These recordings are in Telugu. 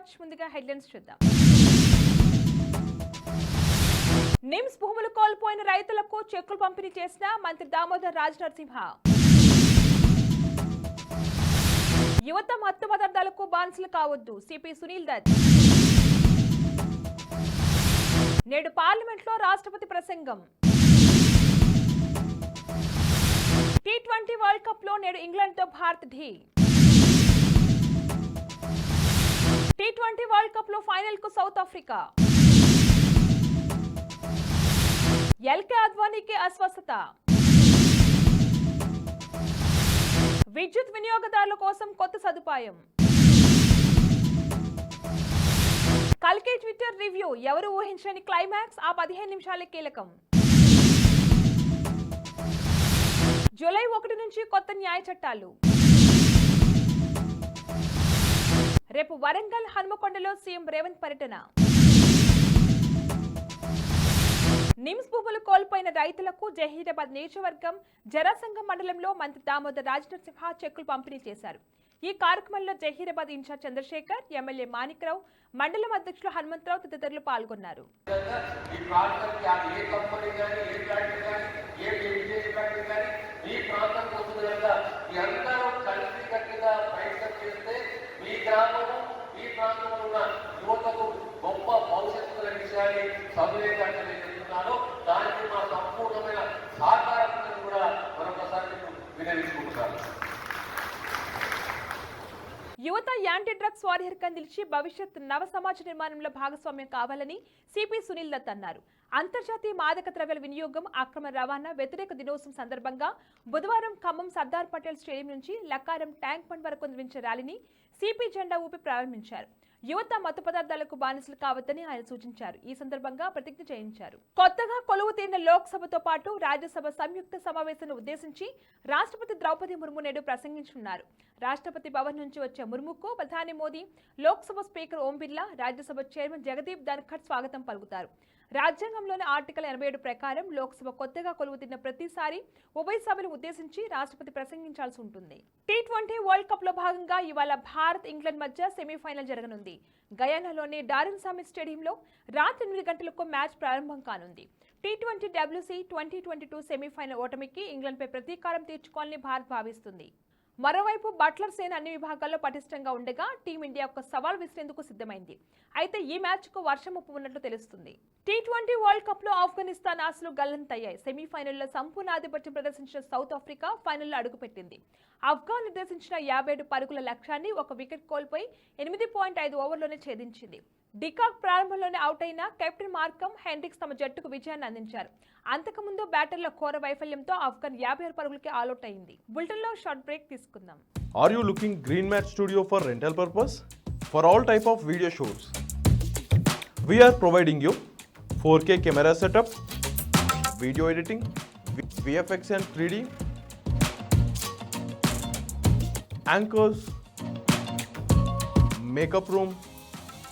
వాచ్ ముందుగా హెడ్లైన్స్ చూద్దాం. నిమ్స్ భూములు కోల్పోయిన రైతులకు చెక్కులు పంపిణీ చేసిన మంత్రి దామోదర్ రాజ్ నరసింహ యువత మత్తు పదార్థాలకు బాన్సులు కావద్దు సిపి సునీల్ దత్. నేడు పార్లమెంట్లో రాష్ట్రపతి ప్రసంగం. టీ ట్వంటీ వరల్డ్ కప్లో నేడు ఇంగ్లాండ్తో భారత్ ఢీ. టీ ట్వంటీ వరల్డ్ కప్లో ఫైనల్కు సౌత్ ఆఫ్రికా ఎల్కే అద్వానీకి అస్వస్థత. విద్యుత్ వినియోగదారుల కోసం కొత్త సదుపాయం. కల్కి ట్విట్టర్ రివ్యూ ఎవరు ఊహించని క్లైమాక్స్ ఆ పదిహేను నిమిషాల కీలకం. జూలై ఒకటి నుంచి కొత్త న్యాయ చట్టాలు రేపు వరంగల్ హనుమకొండలో సీఎం రేవంత్ పర్యటన. నిమ్స్ భూములు కోల్పోయిన రైతులకు జహీరాబాద్ నియోజకవర్గం జరాసంగం మండలంలో మంత్రి దామోదర్ రాజనరసింహ చెక్కులు పంపిణీ చేశారు. ఈ కార్యక్రమంలో జహీరాబాద్ ఇన్ఛార్జ్ చంద్రశేఖర్ ఎమ్మెల్యే మాణిక్రావు మండలం అధ్యక్షులు హనుమంతరావు తదితరులు పాల్గొన్నారు. ఈ ప్రాంతానికి గ్రామము ఈ ప్రాంతంలో ఉన్న యువతకు గొప్ప భవిష్యత్తు అనే విషయాన్ని సభ్యులేదంటే నేను చెప్తున్నాను. దానికి మా సంపూర్ణమైన సహకారం కూడా మరొకసారి నేను వినియోగించుకుంటున్నాను. యువత యాంటీ డ్రగ్స్ వారియర్గా నిలిచి భవిష్యత్ నవ సమాజ నిర్మాణంలో భాగస్వామ్యం కావాలని సిపి సునీల్ దత్ అన్నారు. అంతర్జాతీయ మాదక ద్రవ్యాల వినియోగం అక్రమ రవాణా వ్యతిరేక దినోత్సవం సందర్భంగా బుధవారం ఖమ్మం సర్దార్ పటేల్ స్టేడియం నుంచి లక్కారం ట్యాంక్ బండ్ వరకు నిర్వహించే ర్యాలీని సిపి జెండా ఊపి ప్రారంభించారు. యువత మత్తు పదార్థాలకు బానిసలు కావద్దని ఆయన సూచించారు. ఈ సందర్భంగా ప్రతిజ్ఞ చేయించారు. కొత్తగా కొలువు తీరిన లోక్సభతో పాటు రాజ్యసభ సంయుక్త సమావేశాన్ని ఉద్దేశించి రాష్ట్రపతి ద్రౌపది ముర్ము నేడు ప్రసంగించనున్నారు. రాష్ట్రపతి భవన్ నుంచి వచ్చే ముర్ముకు ప్రధాని మోదీ లోక్సభ స్పీకర్ ఓం బిర్లా రాజ్యసభ చైర్మన్ జగదీప్ ధన్ఖడ్ స్వాగతం పలుకుతారు. రాజ్యాంగంలోని ఆర్టికల్ ఎనభై ఏడు ప్రకారం లోక్సభ కొత్తగా కొలువుతిన్న ప్రతిసారి ఉభయ సభలు ఉద్దేశించి రాష్ట్రపతి ప్రసంగించాల్సి ఉంటుంది. టీ ట్వంటీ వరల్డ్ కప్లో భాగంగా ఇవాళ భారత్ ఇంగ్లాండ్ మధ్య సెమీఫైనల్ జరగనుంది. గయానాలోని డారిన్ సామి స్టేడియంలో రాత్రి ఎనిమిది గంటలకు మ్యాచ్ ప్రారంభం కానుంది. T twenty WC twenty twenty two semifinal ఓటమికి ఇంగ్లాండ్పై ప్రతీకారం తీర్చుకోవాలని భారత్ భావిస్తుంది. మరోవైపు బట్లర్ సేన అన్ని విభాగాల్లో పటిష్టంగా ఉండగా టీమిండియా ఒక సవాల్ విసిరేందుకు సిద్ధమైంది. అయితే ఈ మ్యాచ్కు వర్షం ముప్పు ఉన్నట్లు తెలుస్తుంది. టీ ట్వంటీ వరల్డ్ కప్లో ఆఫ్ఘనిస్తాన్ ఆశలు గల్లంతయ్యాయి. సెమీఫైనల్లో సంపూర్ణ ఆధిపత్యం ప్రదర్శించిన సౌత్ ఆఫ్రికా ఫైనల్లో అడుగుపెట్టింది. ఆఫ్ఘాన్ నిర్దేశించిన యాభై ఏడు పరుగుల లక్ష్యాన్ని ఒక వికెట్ కోల్పోయి ఎనిమిది పాయింట్ ఐదు ఓవర్లోనే ఛేదించింది. డికాక్ ప్రారంభంలోనే అవుట్ అయిన కెప్టెన్ మార్కమ్ హెన్రిక్స్ తమ జట్టుకు విజయాన్ని అందించారు. అంతకుముందు బ్యాటర్ల ఘోర వైఫల్యంతో ఆఫ్ఘన్ యాభై ఆరు పరుగులకి ఆల్అౌట్ అయింది. బుల్టన్లో షార్ట్ బ్రేక్ తీసుకుందాం. Are you looking green match studio for rental purpose for all type of video shoots we are providing you four K camera setup video editing VFX and three D anchors makeup room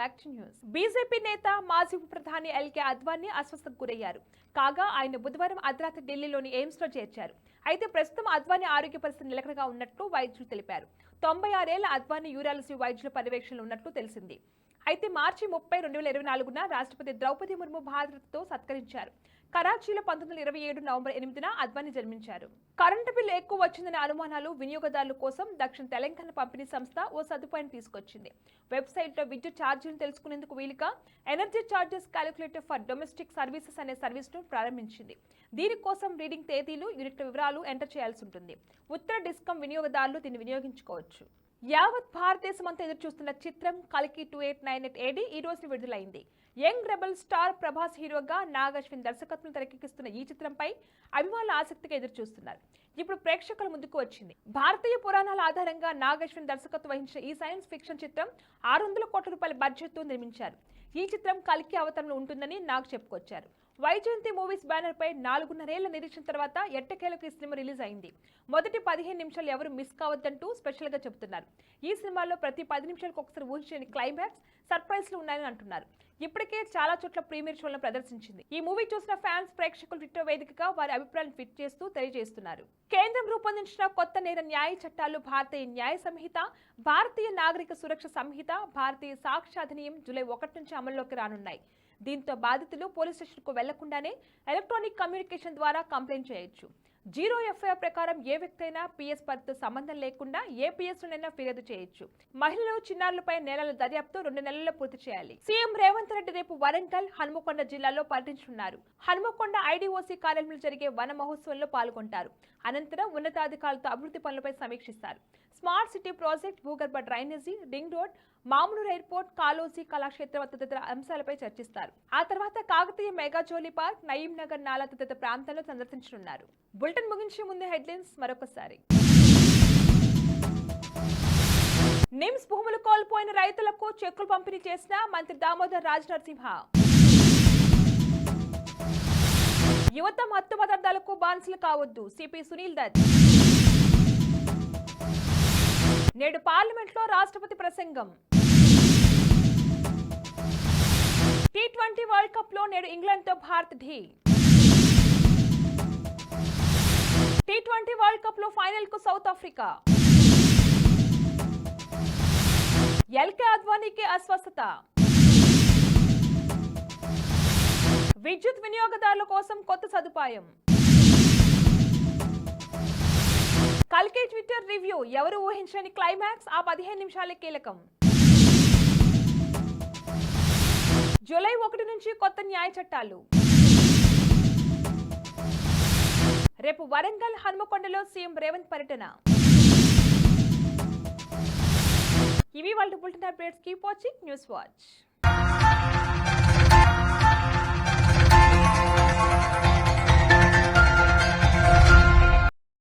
Back to news. BJP నేత మాజీ ఉప ప్రధాని ఎల్కే అద్వానీ అస్వస్థకు గురయ్యారు. కాగా ఆయన బుధవారం అర్ధరాత్రి ఢిల్లీలోని ఎయిమ్స్లో చేర్చారు. అయితే ప్రస్తుతం అద్వానీ ఆరోగ్య పరిస్థితి నిలకడగా ఉన్నట్లు వైద్యులు తెలిపారు. తొంభై ఆరేళ్ళ అద్వానీ యూరాలజీ వైద్యుల పర్యవేక్షణలో ఉన్నట్లు తెలిసింది. అయితే మార్చి ముప్పై రెండు వేల ఇరవై నాలుగున రాష్ట్రపతి ద్రౌపది ముర్ము భారత్తో సత్కరించారు. కరాచీలో పంతొమ్మిది ఇరవై ఏడు నవంబర్ ఎనిమిదిన అద్వానీ జన్మించారు. కరెంటు బిల్లు ఎక్కువ వచ్చిందనే అనుమానాలు వినియోగదారుల కోసం దక్షిణ తెలంగాణ పంపిణీ సంస్థ ఓ సదుపాయం తీసుకొచ్చింది. వెబ్సైట్లో విద్యుత్ ఛార్జీలను తెలుసుకునేందుకు వీలుగా energy charges calculator for domestic services అనే సర్వీస్ను ప్రారంభించింది. దీనికోసం రీడింగ్ తేదీలు యూనిట్ల వివరాలు ఎంటర్ చేయాల్సి ఉంటుంది. ఉత్తర డిస్కం వినియోగదారులు దీన్ని వినియోగించుకోవచ్చు. యావత్ భారతదేశం అంతా ఎదురు చూస్తున్న చిత్రం కల్కి two eight nine eight AD ఈ రోజు విడుదలైంది. యంగ్ రెబల్ స్టార్ ప్రభాస్ హీరోగా నాగశ్విన్ దర్శకత్వం తెరకెక్కిస్తున్న ఈ చిత్రంపై అభిమానులు ఆసక్తిగా ఎదురు చూస్తున్నారు ఇప్పుడు ప్రేక్షకుల ముందుకు వచ్చింది. భారతీయ పురాణాల ఆధారంగా నాగశ్విన్ దర్శకత్వం వహించిన ఈ సైన్స్ ఫిక్షన్ చిత్రం ఆరు వందల కోట్ల రూపాయల బడ్జెట్తో నిర్మించారు. ఈ చిత్రం కలికి అవతరణలో ఉంటుందని నాగ్ చెప్పుకొచ్చారు. వైజయంతి మూవీస్ బ్యానర్ పై నాలుగున్నరేళ్ళ నిరీక్షణ తర్వాత ఎట్టకేలకు ఈ సినిమా రిలీజ్ అయింది. మొదటి పదిహేను నిమిషాలు ఎవరు మిస్ కావద్దంటూ స్పెషల్గా చెబుతున్నారు. ఈ సినిమాలో ప్రతి పది నిమిషాలకు ఒకసారి ఊహించని క్లైమాక్స్ సర్ప్రైజ్లు ఉన్నాయని అంటున్నారు. ఇప్పటికే చాలా చోట్ల ప్రీమియర్ షోలను ప్రదర్శించింది. ఈ మూవీ చూసిన ఫ్యాన్స్ ప్రేక్షకులు ట్విట్టర్ వేదికగా వారి అభిప్రాయాలను ట్వీట్ చేస్తూ తెలియజేస్తున్నారు. కేంద్రం రూపొందించిన కొత్త నేర న్యాయ చట్టాలు భారతీయ న్యాయ సంహిత భారతీయ నాగరిక సురక్ష సంహిత భారతీయ సాక్ష్య అధినియం జూలై ఒకటి నుంచి అమల్లోకి రానున్నాయి. దీంతో బాధితులు పోలీస్ స్టేషన్కు వెళ్ళకుండానే ఎలక్ట్రానిక్ కమ్యూనికేషన్ ద్వారా కంప్లైంట్ చేయొచ్చు. జీరో ఎఫ్ఐఆర్ ప్రకారం ఏ వ్యక్తి అయినా పిఎస్ పరిధితో సంబంధం లేకుండా ఏ పిఎస్ ఫిర్యాదు చేయొచ్చు. మహిళలు చిన్నారులపై నేరాల దర్యాప్తు రెండు నెలల్లో పూర్తి చేయాలి. సీఎం రేవంత్ రెడ్డి రేపు వరంగల్ హనుమకొండ జిల్లాలో పర్యటించనున్నారు. హనుమకొండ ఐడీఓసీ కార్యాలయంలో జరిగే వన మహోత్సవంలో పాల్గొంటారు. అనంతరం ఉన్నతాధికారులతో అభివృద్ధి పనులపై సమీక్షిస్తారు. స్మార్ట్ సిటీ ప్రాజెక్ట్ భూగర్భ డ్రైనేజీ రింగ్ రోడ్ మామూలు ఎయిర్పోర్ట్ కాలోజీ కళాక్షేత్రం తదితర అంశాలపై చర్చిస్తారు. ఆ తర్వాత కాకతీయ మెగాజోలీ పార్క్ నయీం నగర్ నాలా తదితర ప్రాంతాల్లో సందర్శించనున్నారు. బులెటిన్ ముగించే ముందు హెడ్లైన్స్ మరొకసారి. నిమ్స్ భూములు కోల్పోయిన రైతులకు చెక్కులు పంపిణీ చేసిన మంత్రి దామోదర్ రాజ్ నరసింహ యువత మత్తు పదార్థాలకు బాన్సులు కావద్దు సిపి సునీల్ దత్. నేడు పార్లమెంట్లో రాష్ట్రపతి ప్రసంగం. టీ ట్వంటీ వరల్డ్ కప్లో నేడు ఇంగ్లాండ్తో భారత్ ఢీ. టీ ట్వంటీ వరల్డ్ కప్లో ఫైనల్కు సౌత్ ఆఫ్రికా ఎల్కే అద్వానీకి అస్వస్థత. విద్యుత్ వినియోగదారుల కోసం కొత్త సదుపాయం. కల్కి ట్విట్టర్ రివ్యూ ఎవరు ఊహించని క్లైమాక్స్ ఆ పదిహేను నిమిషాలే కీలకం. జూలై ఒకటి నుంచి కొత్త న్యాయ చట్టాలు రేపు వరంగల్ హనుమకొండలో సీఎం రేవంత్ పర్యటన. ఇవి వాళ్ళు bulletin updates. Keep watching news watch.